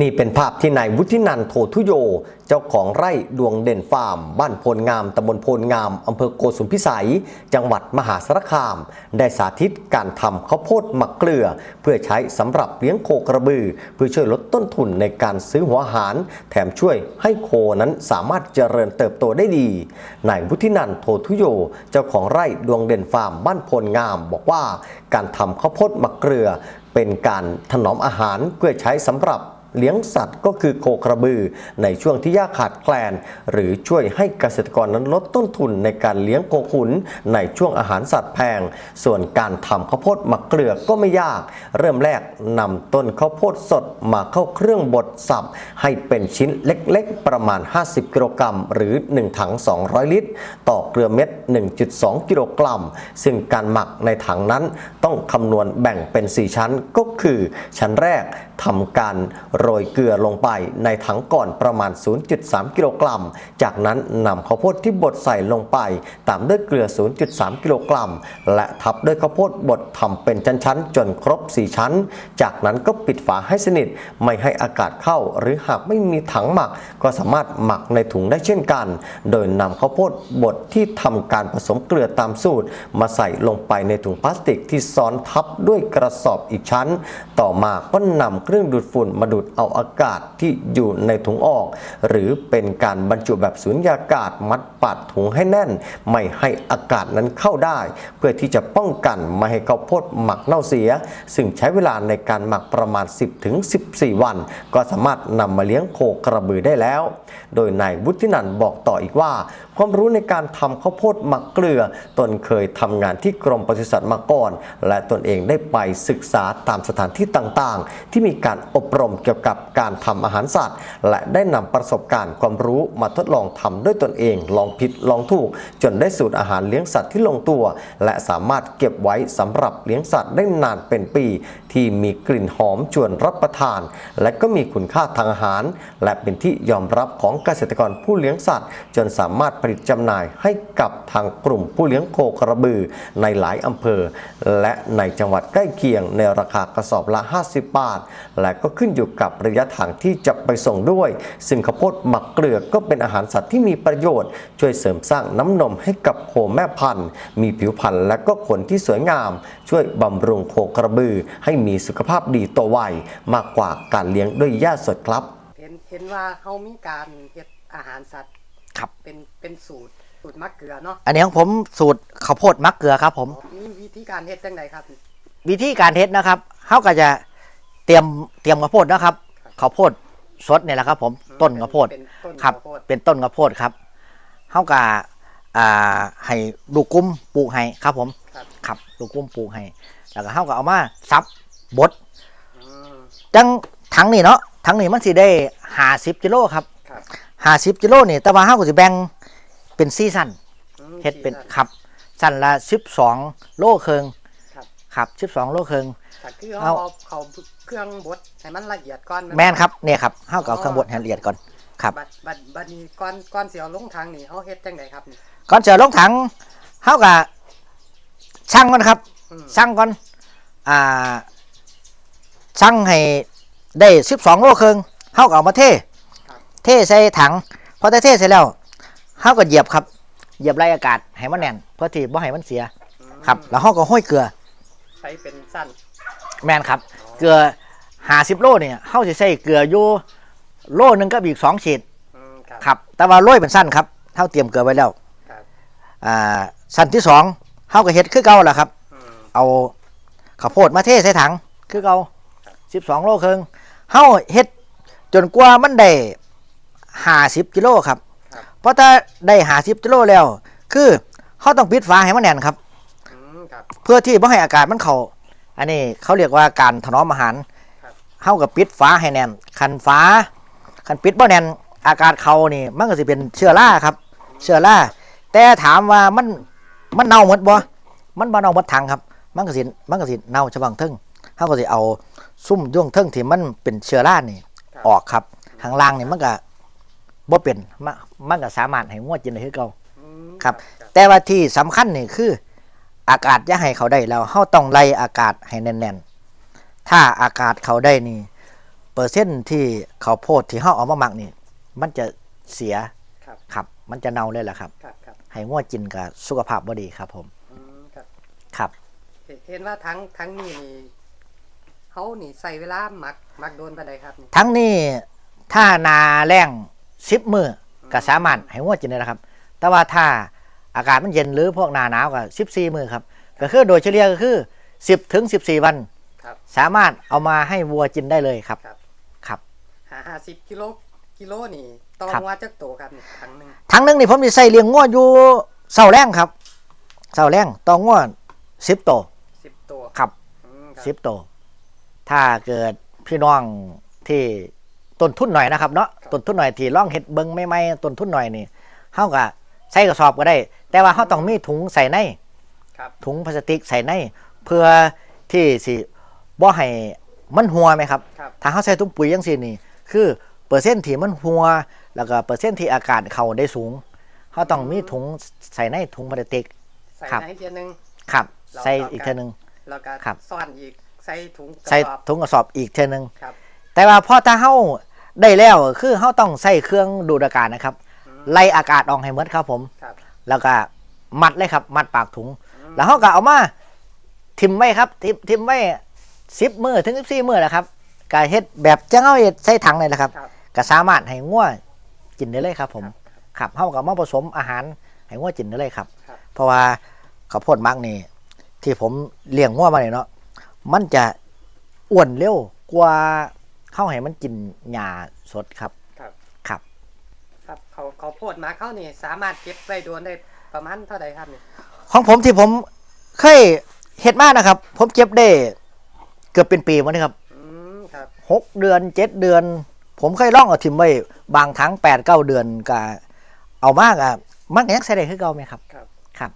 นี่เป็นภาพที่นายวุฒินันโททุโย เจ้าของไร่ดวงเด่นฟาร์ม บ้านโพลงามตำบลโพลงามอำเภอโกสุมพิสัย จังหวัดมหาสารคาม ได้สาธิตการทำข้าวโพดหมักเกลือ เพื่อใช้สำหรับเลี้ยงโคกระบือ เพื่อช่วยลดต้นทุนในการซื้อหัวหาร แถมช่วยให้โคนั้นสามารถเจริญเติบโตได้ดีนายวุฒินันโททุโย เจ้าของไร่ดวงเด่นฟาร์ม บ้านโพลงาม บอกว่าการทำข้าวโพดหมักเกลือ เป็นการถนอมอาหารเพื่อใช้สำหรับ เลี้ยงสัตว์ก็คือโคกระบือ ในช่วงที่ยากขาดแคลน หรือช่วยให้เกษตรกรนั้นลดต้นทุนในการเลี้ยงโคขุน ในช่วงอาหารสัตว์แพง ส่วนการทำข้าวโพดหมักเกลือก็ไม่ยาก เริ่มแรกนำต้นข้าวโพดสดมาเข้าเครื่องบดสับ ให้เป็นชิ้นเล็กๆ ประมาณ 50 กิโลกรัมหรือ 1 ถัง 200 ลิตร ต่อเกลือเม็ด 1.2 กิโลกรัม ซึ่งการหมักในถังนั้นต้องคำนวณแบ่งเป็น 4 ชั้นก็คือ ชั้นแรก ทำการโรยเกลือลงไปในถังก่อนประมาณ 0.3 กิโลกรัม จากนั้นนำข้าวโพดที่บดใส่ลงไป ตามด้วยเกลือ 0.3 กิโลกรัม และทับด้วยข้าวโพดบดทำเป็นชั้นๆ จนครบ 4 ชั้น จากนั้นก็ปิดฝาให้สนิท ไม่ให้อากาศเข้า หรือหากไม่มีถังหมัก ก็สามารถหมักในถุงได้เช่นกัน โดยนำข้าวโพดบดที่ทำการผสมเกลือตามสูตร มาใส่ลงไปในถุงพลาสติกที่ซ้อนทับด้วยกระสอบอีกชั้น ต่อมาก็นำเครื่องดูดฝุ่นมาดูดเอาอากาศที่อยู่ในถุงออก หรือเป็นการบรรจุแบบสุญญากาศมัดปัดถุงให้แน่น ไม่ให้อากาศนั้นเข้าได้ เพื่อที่จะป้องกันไม่ให้ข้าวโพดหมักเน่าเสีย ซึ่งใช้เวลาในการหมักประมาณ 10-14 วัน ก็สามารถนำมาเลี้ยงโคกระบือได้แล้ว โดยนายวุฒินันบอกต่ออีกว่า ความรู้ในการทำข้าวโพดหมักเกลือ ตนเคยทำงานที่กรมปศุสัตว์มาก่อน และตนเองได้ไปศึกษาตามสถานที่ต่างๆ ที่มีการอบรมเกี่ยวกับการทำอาหารสัตว์ และได้นำประสบการณ์ความรู้มาทดลองทำด้วยตนเอง ลองผิดลองถูก จนได้สูตรอาหารเลี้ยงสัตว์ที่ลงตัว และสามารถเก็บไว้สำหรับเลี้ยงสัตว์ได้นานเป็นปี ที่มีกลิ่นหอมชวนรับประทาน และก็มีคุณค่าทางอาหาร และเป็นที่ยอมรับของเกษตรกรผู้เลี้ยงสัตว์ จนสามารถผลิตจำหน่ายให้กับทางกลุ่มผู้เลี้ยงโคกระบือในหลายอำเภอ และในจังหวัดใกล้เคียงในราคากระสอบละ 50 บาทและก็ขึ้นอยู่กับระยะทางที่จะไปส่งด้วย ซึ่งข้าวโพดหมักเกลือก็เป็นอาหารสัตว์ที่มีประโยชน์ ช่วยเสริมสร้างน้ำนมให้กับโคแม่พันธุ์ มีผิวพรรณและก็ขนที่สวยงาม ช่วยบำรุงโคกระบือ ให้มีสุขภาพดีโตวไวมากกว่าการเลี้ยงด้วยหญ้าสดครับ เห็นเห็นว่าเขามีการเฮ็ดอาหารสัตว์ครับเป็นเป็นสูตรสูตรมักเกลือเนาะอันนี้ของผมสูตรข้าวโพดมักเกลือครับผมมีวิธีการเฮ็ดจังไดครับ วิธีการเทสนะครับเขาก็จะ เตรียมเตรียมข้าวโพดนะครับข้าวโพดสดเนี่ยแหละครับผมต้นข้าวโพดเป็นต้นครับ ข้าวโพดเป็นต้นข้าวโพดครับเขาก็อ่าให้ลูกกุ้มปลูกให้ครับผมครับ ครับลูกกุ้มปลูกให้แล้วก็เขาก็เอามาซับบดอืมจังถังนี่เนาะถังนี่มันสิได้ห้าสิบกิโลครับครับห้าสิบกิโลนี่แต่ว่าเขาก็สิแบ่งเป็นซีซั่นอืมเฮ็ดเป็นสี่ครับ สั้นละสิบสองโลครึ่ง ครับครับสิบสองโลครึ่ง แต่คือเอาเขาเอาเขาเครื่องบดให้มันละเอียดก่อนแมนครับเนี่ยครับเฮาก็เอาเครื่องบดให้ละเอียดก่อน ครับ บัดบัดบัดนี้ก่อนก่อนสิเอาลงทางนี่เขาเฮ็ดจังไดครับนี่ก่อนจะลงถังเฮาก็ช่างก่อนครับ อืมช่างก่อน อ่าช่างให้ได้12โลครึ่งเฮาก็เอามาเทครับเทใส่ถัง พอได้เทเสร็จแล้วเฮาก็เหยียบครับ เหยียบไล่อากาศให้มันแน่น เพื่อที่บ่ให้มันเสียอืมครับ แล้วเฮาก็ห้อยเกลือใช้เป็นสั้นแม่นครับ เกลือ50โลเนี่ยเฮาสิใส่เกลืออยู่โลหนึงกับอีกสองฉีดอืมครับ ครับ แต่ว่าโรยเป็นสั้นครับเท่าเตรียมเกลือไว้แล้วครับ อ่าสั้นที่สองเท่ากับเฮ็ดคือเก่าแหละครับ อืมเอาข้าวโพดมาเทใส่ถัง คือเก่าสิบสองโลครึ่งเฮาเฮ็ดจนกว่ามันได้ห้าสิบกิโลครับ เพราะถ้าได้ห้าสิบกิโลแล้ว คือเฮาต้องปิดฝาให้มันแน่นครับอืมครับ เพื่อที่บ่ให้อากาศมันเข้าอันนี้เขาเรียกว่าการถนอมอาหารครับเฮากับปิดฝาให้แน่นคันฝาคันปิดบ่แน่นอากาศเข้านี่มันก็สิเป็นเชื้อราครับ เชื้อราแต่ถามว่ามันมันเน่าหมดบ่มันบ่เน่าหมดถังครับ มันก็สิมันก็สิเน่าฉบังเทึงเฮาก็สิเอาซุ่มย่วงเทึงที่มันเป็นเชื้อรานี่ครับออกครับข้างล่างนี่มันก็บ่เป็นมันมันก็สามารถให้งวดกินได้คือเก่าอืมครับ แต่ว่าที่สำคัญนี่คือ อากาศอย่าให้เขาได้แล้วเฮาต้องไล่อากาศให้แน่นๆ ถ้าอากาศเขาได้นี่ เปอร์เซ็นต์ที่ข้าวโพดที่เฮาเอามาหมักนี่ มันจะเสียครับครับ มันจะเน่าเลยแหละครับ ครับครับให้งัวกินกับสุขภาพบ่ดีครับ ผมอืมครับครับ เห็นเห็นว่าทั้งทั้งนี้นี่เขานี่ใส่เวลาหมักหมักโดนไปไหนใดครับนี่ทั้งนี้ถ้านาแรงสิบมือก็สามารถให้งัวกินได้แล้วครับ แต่ว่าถ้า อากาศมันเย็นหรือพวกหนาหนาวก็สิบสี่มือครับ ก็คือโดยเฉลี่ยก็คือสิบถึงสิบสี่วัน ครับ สามารถเอามาให้วัวกินได้เลยครับ ครับ ครับ หาห้าสิบกิโลกิโลนี่ต้องครับ ว่าจักโตครับนี่ครั้งหนึ่งทั้งหนึงนี่ผมจะใส่เลี้ยงงัวอยู่เสาแรงครับเสาแรงต่องัวสิบตัวสิบตัวครับ อืมครับสิบตัวถ้าเกิดพี่น้องที่ต้นทุนหน่อยนะครับเนาะต้นทุนหน่อยที่ล่องเห็ดเบิงไม่ไม่ๆต้นทุนหน่อยนี่เฮาก็ ใส่กระสอบก็ได้ แต่ว่าเฮาต้องมีถุงใส่ในครับถุงพลาสติกใส่ใน เพื่อที่สิบ่ให้มันหัวไหมครับครับ ถ้าเขาใส่ถุงปุ๋ยยังสินี่ คือเปอร์เซ็นต์ที่มันหัว แล้วก็เปอร์เซ็นต์ที่อากาศเข้าได้สูงเขาต้องมีถุงใส่ในถุงพลาสติกใส่ครับในเทียนหนึ่งครับเราใส่เราอีกกันเท่านึงแล้วก็ครับซ่อนอีกใส่ถุงกระใส่สอบถุงกระสอบอีกเท่านึงครับแต่ว่าพอถ้าเขาได้แล้วคือเขาต้องใส่เครื่องดูดอากาศนะครับอืม ไล่อากาศออกให้หมดครับผม ครับ แล้วก็มัดเลยครับ มัดปากถุงอืมแล้วเขาก็เอามาทิมไว้ครับ ทิมทิมไว้สิบมือถึงสิบสี่มือแหละครับก็เฮ็ดแบบจะเอาเฮ็ดใส่ถังเลยแหละครับครับก็สามารถให้งัวกินได้เลยครับ ผมครับครับเฮากับมาผสมอาหารให้งัวกินได้เลยครับ ครับ เพราะว่าข้าวโพดมักนี่ที่ผมเลี้ยงงัวมาเนี่ยเนาะมันจะอ้วนเร็วกว่าเข้าให้มันกินหญ้าสดครับครับครับ ครับเขาเขาโพดมาเขานี่ สามารถเก็บไว้โดนได้ประมาณเท่าไหร่ครับนี่ของผมที่ผมเคยเฮ็ดมานะครับ ผมเก็บได้เกือบเป็นปีมานี่ครับอืมครับหกเดือนเจ็ดเดือน ผมเคยล่องเอาทิมไว้บางทั้งแปดเก้าเดือนก็เอามากอะมันก็ยังใส่ได้คือเก่าไหมครับ ครับครับ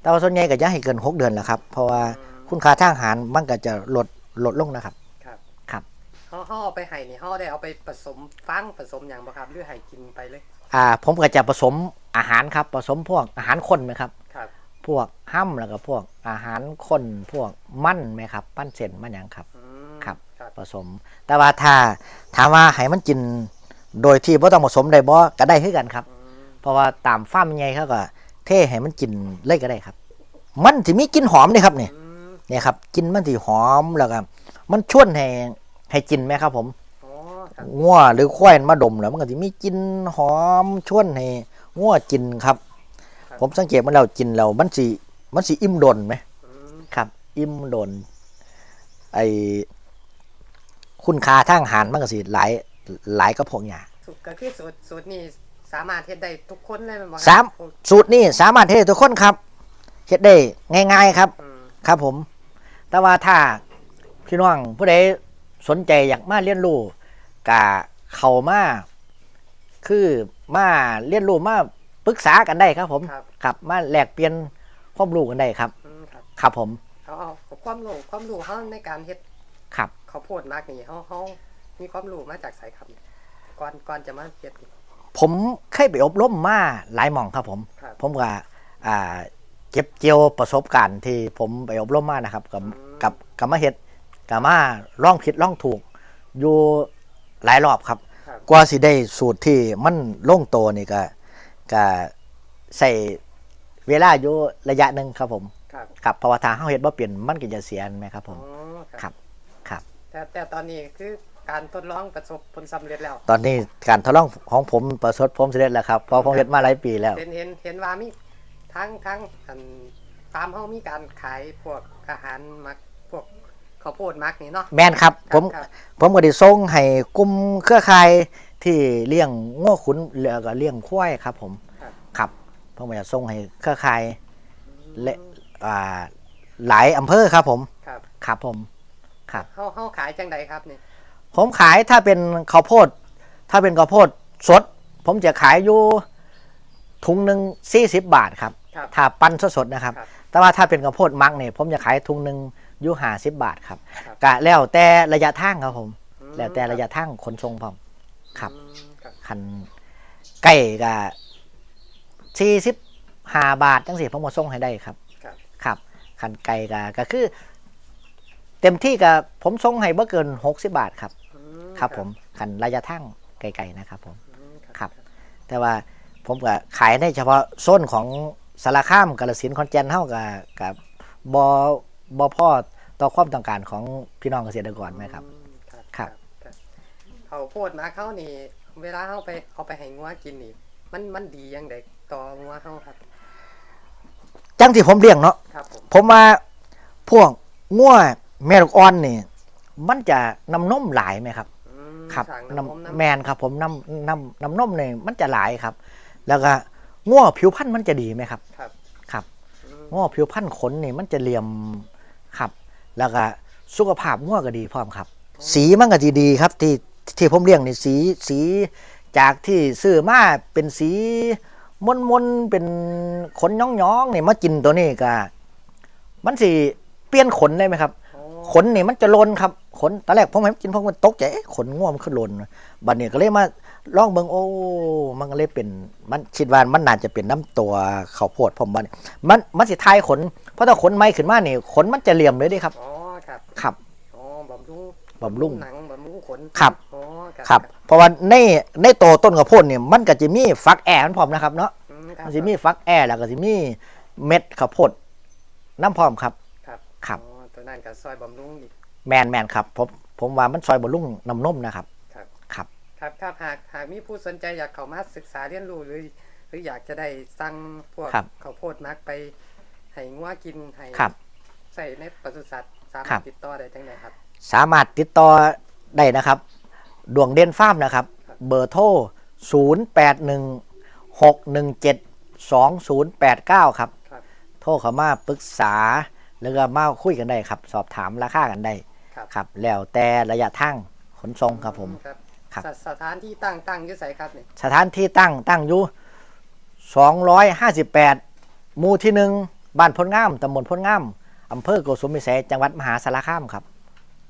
แต่ว่าส่วนใหญ่ก็จะให้เกินหกเดือนแหละครับ เพราะว่าอืมคุณค่าทางอาหารมันก็จะลดลดลงนะครับครับครับ เขาเขาเอาไปให้นี่เขาได้เอาไปผสมฟังผสมอย่างบ่ครับหรือให้กินไปเลย อ่า ผมก็จะผสมอาหารครับ ผสมพวกอาหารข้นไหมครับ ครับ พวกห้ำแล้วก็พวกอาหารข้นพวกมันไหมครับปั้นเส้นมันหยังครับ อืมครับ ครับ ผสม แต่ว่าถ้าถามว่าให้มันกินโดยที่บ่ต้องผสมได้บ่ก็ได้คือกันครับ อืมเพราะว่าตามฟาร์มใหญ่เขาก็เทให้มันกินเลยก็ได้ครับ มันสิมีกลิ่นหอมนี่ครับนี่อืมเนี่ยครับกลินมันสิหอมแล้วก็มันชวนให้ ให้กินไหมครับ ผมอ๋อครับงัวหรือควายมาดมแล้วมันก็สิมีกลินหอมชวนให้งัวกินครับ ผมสังเกตมันแล้วกินแล้วมันสิมันสิอิ่มดนไหมอืมครับ อิ่มดนไอคุณค่าทางอาหารมันก็สิหลายหลายก็พวกหยาสูตรก็คือสูตรสูตรนี่สามารถเฮ็ดได้ทุกคนเลยแมันบ่ครับสามสูตรนี้สามารถเฮ็ดได้ทุกคนครับเฮ็ดได้ง่าย ๆครับอืมครับผม แต่ว่าถ้าพี่น้องผู้ใด สนใจอยากมาเรียนรู้กะเข้ามาคือมาเรียนรู้มาปรึกษากันได้ครับผมครับ ครับมาแลกเปลี่ยนความรู้กันได้ครับ อืมครับครับผมเขาเอาความรู้ความรู้เขาในการเฮ็ดครับ ข้าวโพดมากนี่เขาเขามีความรู้มาจากไสครับก่อนก่อนจะมาเฮ็ดนี่ผมเคยไปอบรมมาหลายหม่องครับผม ครับผมก็อ่าเก็บเกี่ยวประสบการณ์ที่ผมไปอบรมมานะครับ กับอืมกับกับมาเฮ็ด กับมาล่องผิดล่องถูก อยู่หลายรอบครับครับกว่าสิได้สูตรที่มันลงตัวนี่ก็ก็ใส่เวลาอยู่ระยะหนึ่งครับผมครับครับเพราะว่าถ้าเฮาเฮ็ดบ่เปลี่ยนมันก็จะเสียไหมครับผอ๋อมคครัรับบครับ แต่แต่ตอนนี้คือการทดลองประสบผลสำเร็จแล้ว ตอนนี้การทดลองของผมประสบผมสำเร็จแล้วครับเพราะผมเฮ็ดมาหลายปีแล้ว เห็นเห็นเห็นว่ามีทั้งทั้งอันฟาร์มเฮามีการขายพวกอาหารมักพวก ข้าวโพดมักนี่เนาะแม่นครับ ผมครับผมก็ได้ส่งให้กลุ่มเครือข่ายที่เลี้ยงง้อขุนแล้วก็เลี้ยงควายครับ ผมครับ ครับผมก็จะส่งให้เครือข่ายและอ่าหลายอำเภอครับ ผมครับครับผมครับเฮาเฮาขายจังใดครับนี่ผมขายถ้าเป็นข้าวโพด ถ้าเป็นข้าวโพดสด ผมจะขายอยู่ถุงหนึ่งสี่สิบบาทครับ ครับ ถ้าปั้นสดๆนะครับ ครับ แต่ว่าถ้าเป็นข้าวโพดมักเนี่ยผมจะขายถุงหนึ่ง อยู่ห้าสิบบาทครับครับ กะแล้วแต่ระยะทางครับผม อืมแล้วแต่ระยะทางขนส่งผมครับ อืมครับคันไก่กะสี่สิบห้าบาทจังสิผมมาส่งให้ได้ครับ ครับ ครับคันไก่กะก็คือ เต็มที่กับผมส่งให้บ่เกินหกสิบบาทครับ อืมครับผมคันระยะทางไกลๆนะครับผม อืมครับ แต่ว่าผมก็ขายในเฉพาะโซนของสารคามกาฬสินธุ์ขอนแก่นเท่ากับกับบอ บอพ่อต่อความต้องการของพี่น้องเกษตรกรไหมครับอืมครับครับครับ เขาโพดมาเขานี่ เวลาเขาไปเอาไปให้งัวกินนี่ มันมันดีอยังไดต่องัวเขาครับ จังที่ผมเลี้ยงเนาะครับผมผมว่าพวกง่วแม่ลูกอ่อนนี่ มันจะน้ำนมหลายไหมครับ อืมครับสั่งน้น้ำนมำน้ำแมนครับผมน้ำน้ำน้ำนมเนี่ยมันจะหลายครับ แล้วก็ง่วผิวพรรณมันจะดีไหมครับ ครับ ครับอืมง่วผิวพรรณขนนี่มันจะเหลี่ยม ครับ แล้วก็สุขภาพง่วก็ดีพร้อมครับ สีมันก็จะดีครับ ที่ที่ผมเลี้ยงนี่สีสีจากที่ซื้อมาเป็นสีมนมนๆเป็นขนย้องย้องๆนี่มากินตัวนี้ก็มันสิเปลี่ยนขนได้ไหมครับอ๋อขนนี่มันจะลนครับ ขนตอนแรกผมเห็นกินผมมันตกใจเอ๊ะขนง่วมันขึ้นลนบัดนี้ก็เลยมา ลองเบิ่งโอ้ มันก็เลยเป็นมันคิดว่ามันน่าจะเป็นน้ำตัวข้าวโพดผมว่านี่มันมันสิทายขน เพราะถ้าขนไม่ขึ้นมานี่ขนมันจะเหลี่ยมเลยเดิครับ อ๋อครับครับอ๋อบำรุงบำรุงหนังบำรุงขนครับอ๋อครับครับเพราะว่าในในโตวต้นข้าวโพดเนี่ยมันก็จะมีฟักแอร์มันพร้อมนะครับเนาะอืมครับมันจะมีฟักแอร์แล้วก็จะมีเม็ดข้าวโพดน้ำพร้อมครับ ครับครับอ๋อตัวนั้นก็ซอยบำรุงอีกแมนแมนครับผมผมว่ามันซอยบรลุ่งน้ำนมนะครับ ครับครับครับครับหากหากมีผู้สนใจอยากเข้ามาศึกษาเรียนรู้หรือ หรืออยากจะได้สั่งพวกครับข้าวโพดมักไปให้งัวกินให้ครับ ใส่ในปศุสัตว์สาครัมารถบ ติดต่อได้จังไดครับ สามารถติดต่อได้นะครับ ดวงเด่นฟาร์มนะครับ เบอร์โทร 0 8 1 6 1 7 2 0 8 9 ครับ ครับ โทรเข้ามาปรึกษา แล้วก็มาคุยกันได้ครับ สอบถามราคากันได้ครับ ครับ แล้วแต่ระยะทางขนส่งครับผม ครับ ครับสสถานที่ตั้งตั้งอยี่ไสครับนี่สถานที่ตั้งตั้งอยู่258หมู่ที่หนึ่งบ้านพลงามตำบลพลงามอำเภอโกสุมพิสัยจังหวัดมหาสารคามครับ